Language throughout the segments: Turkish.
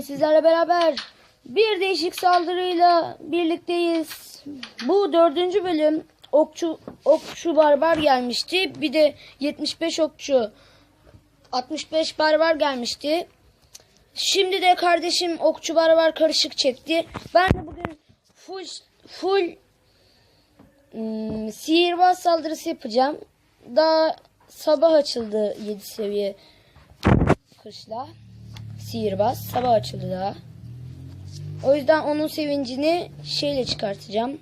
sizlerle beraber bir değişik saldırıyla birlikteyiz. Bu dördüncü bölüm okçu okçu barbar gelmişti. Bir de 75 okçu 65 barbar gelmişti. Şimdi de kardeşim okçu barbar karışık çekti. Ben de bugün full full hmm, sihirbaz saldırısı yapacağım. Daha sabah açıldı 7 seviye kışla. Sihirbaz sabah açıldı daha. O yüzden onun sevincini şeyle çıkartacağım.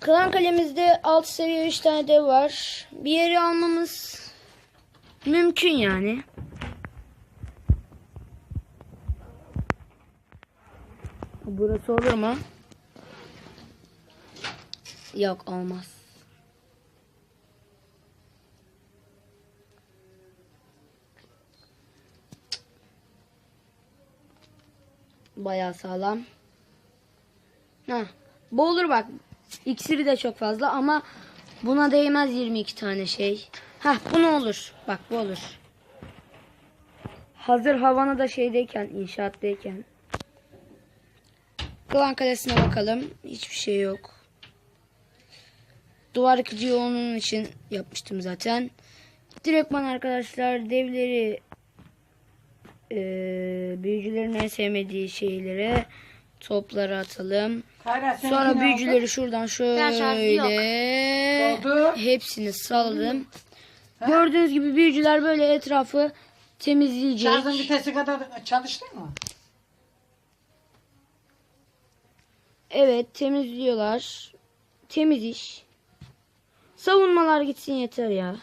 Klan kalemizde 6 seviye 3 tane dev var. Bir yeri almamız mümkün yani. Burası olur mu? Yok olmaz. Bayağı sağlam. Ha, bu olur bak. İksiri de çok fazla ama buna değmez 22 tane şey. Ha, bu ne olur? Bak bu olur. Hazır havana da şeydeyken, inşaattayken. Klan kalesine bakalım. Hiçbir şey yok. Duvar yıkıcıyı onun için yapmıştım zaten. Direktman arkadaşlar devleri eee büyücülerin en sevmediği şeylere topları atalım. Kayra sen Sonra yine büyücüleri şuradan şöyle hepsini saladım. Gördüğünüz gibi büyücüler böyle etrafı aldın. temizleyecek. Şarjın vitesi kadar çalıştın mı? Evet temizliyorlar. Temiz iş. Savunmalar gitsin yeter ya.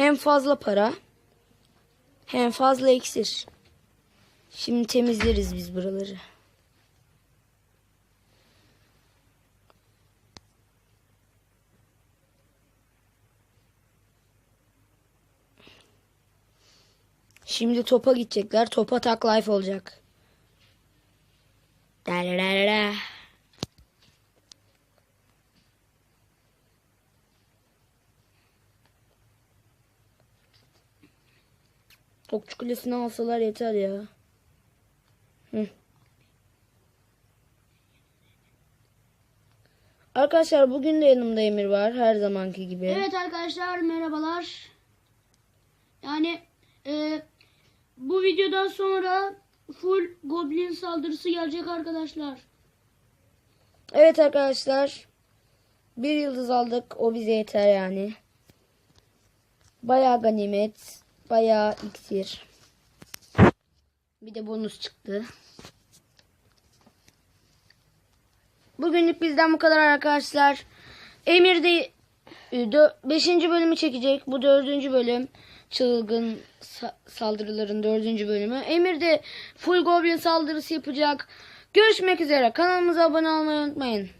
Hem fazla para hem fazla iksir. Şimdi temizleriz biz buraları. Şimdi topa gidecekler. Topa tak life olacak. Dararara. Okçu kulesini alsalar yeter ya. Hı. Arkadaşlar bugün de yanımda Emir var her zamanki gibi. Evet arkadaşlar merhabalar. Yani e, bu videodan sonra full goblin saldırısı gelecek arkadaşlar. Evet arkadaşlar. Bir yıldız aldık. O bize yeter yani. Bayağı ganimet. Bayağı iksir. Bir de bonus çıktı. Bugünlük bizden bu kadar arkadaşlar. Emir de 5. bölümü çekecek. Bu 4. bölüm. Çılgın sa- saldırıların 4. bölümü. Emir de full goblin saldırısı yapacak. Görüşmek üzere. Kanalımıza abone olmayı unutmayın.